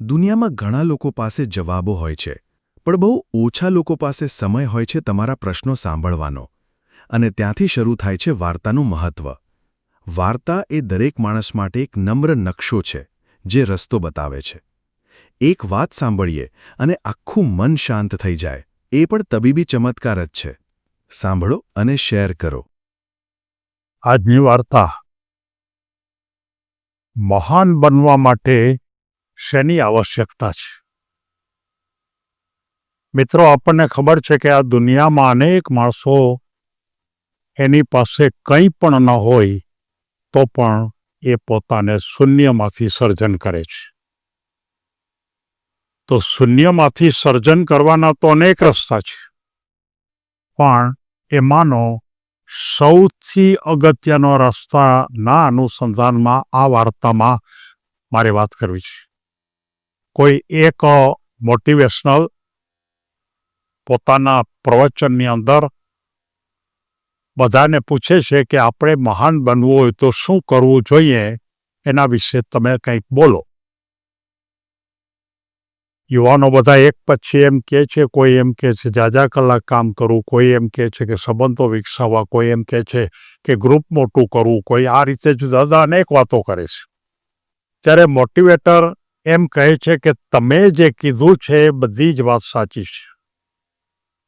દુનિયામાં ઘણા લોકો પાસે જવાબો હોય છે, પણ બહુ ઓછા લોકો પાસે સમય હોય છે તમારા પ્રશ્નો સાંભળવાનો. અને ત્યાંથી શરૂ થાય છે વાર્તાનું મહત્વ. વાર્તા એ દરેક માણસ માટે એક નમ્ર નકશો છે, જે રસ્તો બતાવે છે. એક વાત સાંભળીએ અને આખું મન શાંત થઈ જાય, એ પણ તબીબી ચમત્કાર જ છે. સાંભળો અને શેર કરો. આજની વાર્તા મહાન બનવા માટે શેની આવશ્યકતા છે? મિત્રો, આપણને ખબર છે કે આ દુનિયામાં અનેક માણસો એની પાસે કંઈ પણ ન હોય, તો પણ એ પોતાને શૂન્યમાંથી સર્જન કરે છે. તો શૂન્યમાંથી સર્જન કરવાના તો અનેક રસ્તા છે. પણ એમાંનો સૌથી અગત્યનો રસ્તાના અનુસંધાનમાં આ વાર્તામાં મારે વાત કરવી છે. કોઈ એક મોટિવેશનલ પોતાના પ્રવચનની અંદર બધાને પૂછે છે કે આપણે મહાન બનવું હોય તો શું કરવું જોઈએ? એના વિશે તમે કંઈક બોલો. યુવાનો બધા એક પછી એમ કહે છે, કોઈ એમ કહે છે જાજા કલાક કામ કરવું કોઈ એમ કહે છે કે સંબંધો વિકસાવવા, કોઈ એમ કહે છે કે ગ્રુપ મોટું કરવું, કોઈ આ રીતે જુદા જુદા અનેક વાતો કરે છે. ત્યારે મોટિવેટર એમ કહે છે કે તમે જે કીધું છે એ બધી જ વાત સાચી છે.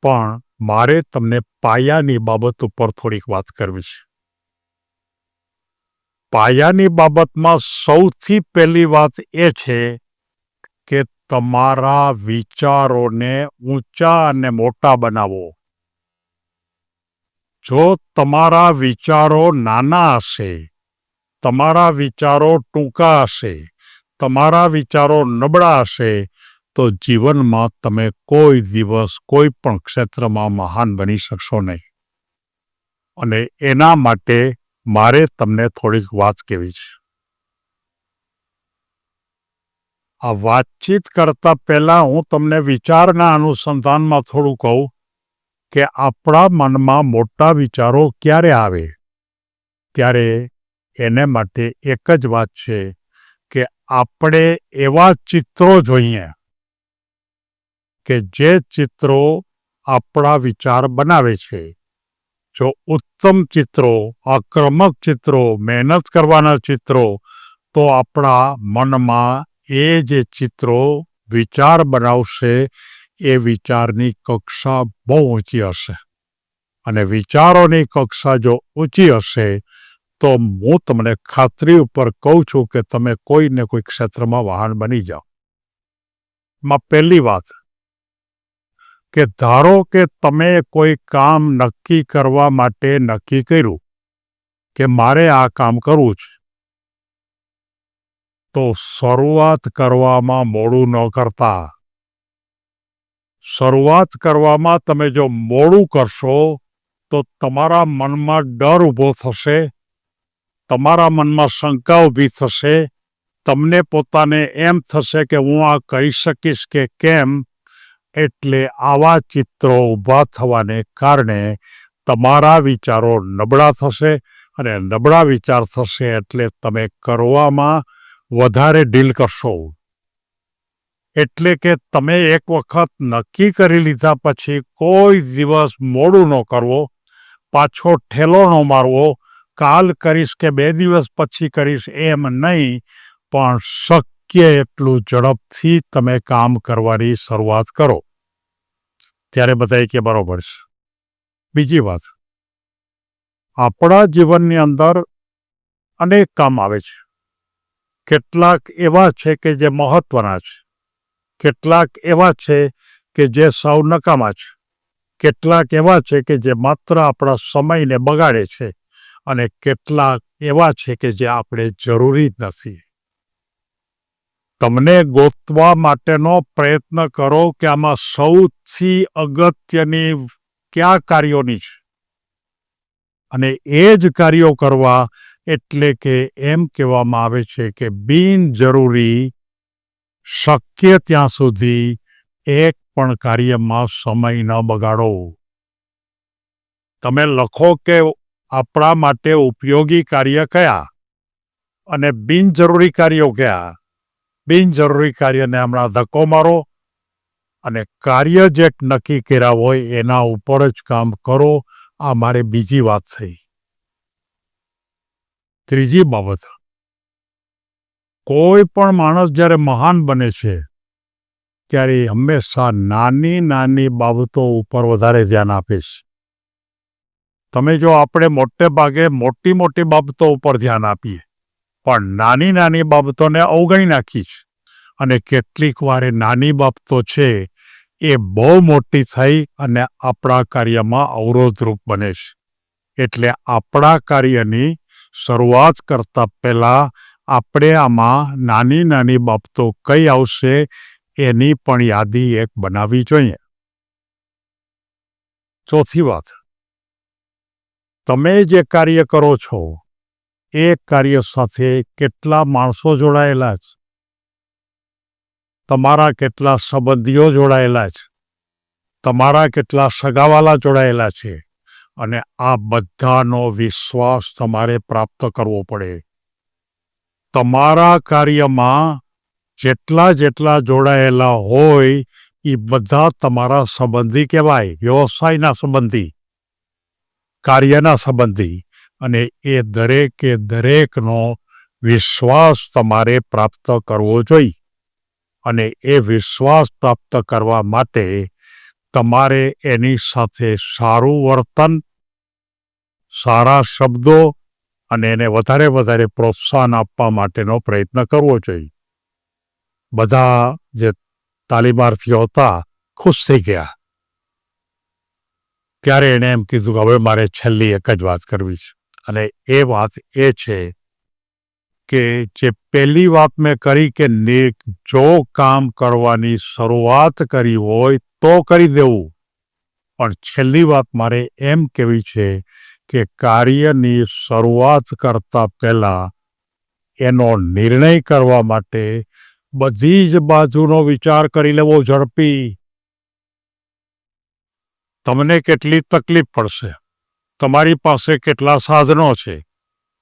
પણ મારે તમને પાયાની બાબત ઉપર થોડીક વાત કરવી છે. પાયાની બાબતમાં સૌથી પહેલી વાત એ છે કે તમારા વિચારોને ઊંચા અને મોટા બનાવો. જો તમારા વિચારો નાના હશે, તમારા વિચારો ટૂંકા હશે તમારા વિચારો નબળા હશે તો જીવનમાં તમે કોઈ દિવસ કોઈ પણ ક્ષેત્રમાં મહાન બની શકશો નહીં. અને એના માટે મારે તમને થોડીક વાત કહેવી છે. આ વાતચીત કરતા પહેલા હું તમને વિચારના અનુસંધાનમાં થોડું કહું કે આપણા મનમાં મોટા વિચારો ક્યારે આવે? ત્યારે એને માટે એક જ વાત છે. કે આપણે એવા ચિત્રો જોઈએ કે જે ચિત્રો આપણા વિચાર બનાવે છે. જો ઉત્તમ ચિત્રો, આક્રમક ચિત્રો, મહેનત કરવાના ચિત્રો, તો આપણા મનમાં એ જે ચિત્રો વિચાર બનાવશે, એ વિચારની કક્ષા બહુ ઊંચી હશે. અને વિચારોની કક્ષા જો ઊંચી હશે તો હું તમને ખાતરી ઉપર કહું છું કે તમે કોઈને કોઈ ક્ષેત્રમાં વાહન બની જાઓ. માં પહેલી વાત કે ધારો કે તમે કોઈ કામ નક્કી કરવા માટે નક્કી કર્યું કે મારે આ કામ કરવું છે, તો શરૂઆત કરવામાં મોડું ન કરતા. શરૂઆત કરવામાં તમે જો મોડું કરશો, તો તમારા મનમાં ડર ઊભો થશે તમારા મનમાં શંકા ઊભી થશે. તમને પોતાને એમ થશે કે હું આ કરી શકીશ કે કેમ? એટલે આવા ચિત્રો ઊભા થવાને કારણે તમારા વિચારો નબળા થશે અને નબળા વિચાર થશે એટલે તમે કરવામાં વધારે ડીલ કરશો. એટલે કે તમે એક વખત નક્કી કરી લીધા પછી કોઈ દિવસ મોડું ન કરવો, પાછો ઠેલો ન મારવો કાલ કરીશ કે બે દિવસ પછી કરીશ એમ નહીં, પણ શક્ય એટલું ઝડપથી તમે કામ કરવાની શરૂઆત કરો. ત્યારે બધાય કે બરાબર છે. બીજી વાત. આપણા જીવનની અંદર અનેક કામ આવે છે. કેટલાક એવા છે કે જે મહત્વના છે. કેટલાક એવા છે કે જે સાવ નકામા છે. કેટલાક એવા છે કે જે માત્ર આપણા સમયને બગાડે છે. અને કેટલાક એવા છે કે જે આપણે જરૂરી જ નથી. તમને ગોતવા માટેનો પ્રયત્ન કરો કે આમાં સૌથી અગત્યની કયા કાર્યોની છે. અને એ જ કાર્યો કરવા એટલે કે એમ કહેવામાં આવે છે કે બિનજરૂરી શક્ય ત્યાં સુધી એક પણ કાર્યમાં સમય ન બગાડો. તમે લખો કે આપણા માટે ઉપયોગી કાર્ય કયા? અને બિનજરૂરી કાર્યો કયા? બિનજરૂરી કાર્યને હમણાં ધક્કો મારો અને કાર્ય જે નક્કી કર્યા હોય એના ઉપર જ કામ કરો. આ મારે બીજી વાત થઈ. ત્રીજી બાબત. કોઈ પણ માણસ જ્યારે મહાન બને છે, ત્યારે હંમેશા નાની નાની બાબતો ઉપર વધારે ધ્યાન આપે છે. તમે જો આપણે મોટે ભાગે મોટી મોટી બાબતો ઉપર ધ્યાન આપીએ, પણ નાની નાની બાબતોને અવગણી નાખી છે અને કેટલીક વાર નાની બાબતો છે એ બહુ મોટી થઈ અને આપણા કાર્યમાં અવરોધરૂપ બને છે. એટલે આપણા કાર્યની શરૂઆત કરતા પહેલાં આપણે આમાં નાની નાની બાબતો કઈ આવશે એની પણ યાદી એક બનાવવી જોઈએ. ચોથી વાત તમે જે કાર્ય કરો છો, એ કાર્ય સાથે કેટલા માણસો જોડાયેલા છે? તમારા કેટલા સંબંધીઓ જોડાયેલા છે? તમારા કેટલા સગાવાલા જોડાયેલા છે? અને આ બધાનો વિશ્વાસ તમારે પ્રાપ્ત કરવો પડે. તમારા કાર્યમાં જેટલા જેટલા જોડાયેલા હોય એ બધા તમારા સંબંધી કહેવાય, વ્યવસાયના સંબંધી. કાર્યના સંબંધી અને એ દરેકે દરેકનો વિશ્વાસ તમારે પ્રાપ્ત કરવો જોઈએ. અને એ વિશ્વાસ પ્રાપ્ત કરવા માટે તમારે એની સાથે સારું વર્તન, સારા શબ્દો અને એને વધારે વધારે પ્રોત્સાહન આપવા માટેનો પ્રયત્ન કરવો જોઈએ. બધા જે તાલીમાર્થીઓ હતા, ખુશ થઈ ગયા. ત્યારે એણે એમ કીધું કે, હવે મારે છેલ્લી એક જ વાત કરવી છે. અને એ વાત એ છે કે, જે પહેલી વાત મેં કરી કે જો કામ કરવાની શરૂઆત કરી હોય તો કરી દેવું. પણ છેલ્લી વાત મારે એમ કહેવી છે કે કાર્યની શરૂઆત કરતા પહેલા એનો નિર્ણય કરવા માટે બધી જ બાજુનો વિચાર કરી લેવો ઝડપી. તમને કેટલી તકલીફ પડશે? તમારી પાસે કેટલા સાધનો છે?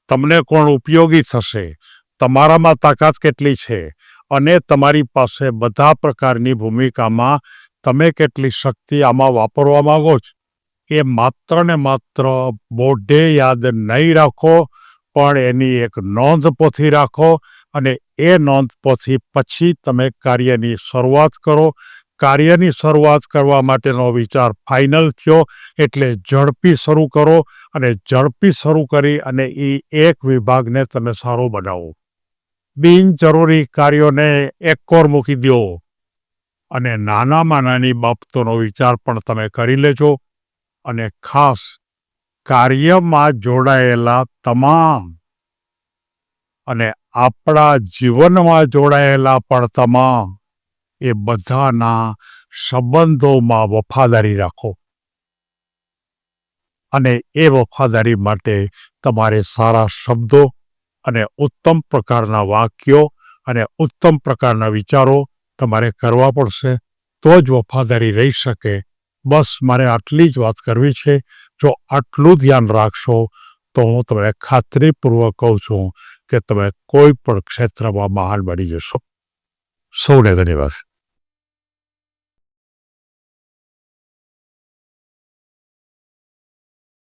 તમને કોણ ઉપયોગી થશે? તમારામાં તાકાત કેટલી છે? અને તમારી પાસે બધા પ્રકારની ભૂમિકામાં તમે કેટલી શક્તિ આમાં વાપરવા માંગો છો? એ માત્ર ને માત્ર બોઢે યાદ નહીં રાખો, પણ એની એક નોંધ પોથી રાખો અને એ નોંધ પોથી પછી તમે કાર્યની શરૂઆત કરો કાર્યની શરૂઆત કરવા માટેનો વિચાર ફાઇનલ થયો એટલે ઝડપી શરૂ કરો અને ઝડપી શરૂ કરી અને એ એક વિભાગને તમે સારો બનાવો. બિનજરૂરી કાર્યોને એક કોર મૂકી દો અને નાનામાં નાની બાબતોનો વિચાર પણ તમે કરી લેજો અને ખાસ કાર્યમાં જોડાયેલા તમામ અને આપણા જીવનમાં જોડાયેલા પણ તમામ એ બધાના સંબંધોમાં વફાદારી રાખો. અને એ વફાદારી માટે તમારે સારા શબ્દો અને ઉત્તમ પ્રકારના વાક્યો અને ઉત્તમ પ્રકારના વિચારો તમારે કરવા પડશે. તો જ વફાદારી રહી શકે. બસ મારે આટલી જ વાત કરવી છે. જો આટલું ધ્યાન રાખશો તો હું તમને ખાતરીપૂર્વક કહું છું કે તમે કોઈ પણ ક્ષેત્રમાં મહાન બની જશો. સૌને ધન્યવાદ.